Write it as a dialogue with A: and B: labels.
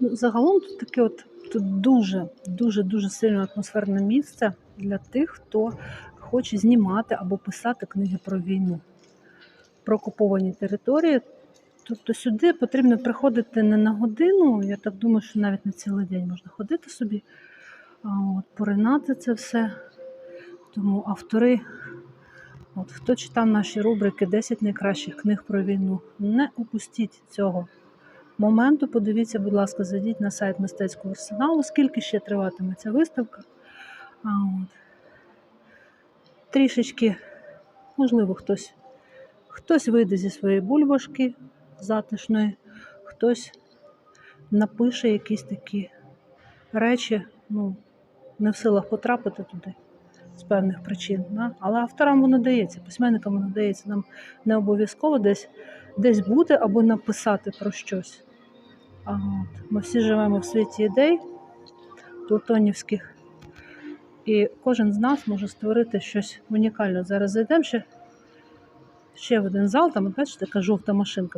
A: Ну, загалом тут таке от тут дуже, дуже, дуже сильно атмосферне місце для тих, хто хоче знімати або писати книги про війну, про окуповані території. Тобто сюди потрібно приходити не на годину, я так думаю, що навіть на цілий день можна ходити собі, а от, поринати це все. Тому автори, от, хто читав наші рубрики 10 найкращих книг про війну, не упустіть цього моменту. Подивіться, будь ласка, зайдіть на сайт мистецького арсеналу, скільки ще триватиме ця виставка. А, от. Трішечки, можливо, хтось, хтось вийде зі своєї бульбашки затишної, хтось напише якісь такі речі, ну, не в силах потрапити туди з певних причин. Да? Але авторам воно дається, письменникам воно дається. Нам не обов'язково десь, десь бути або написати про щось. Ми всі живемо в світі ідей платонівських, і кожен з нас може створити щось унікальне. Зараз зайдемо ще, ще в один зал, там, бачите, така жовта машинка.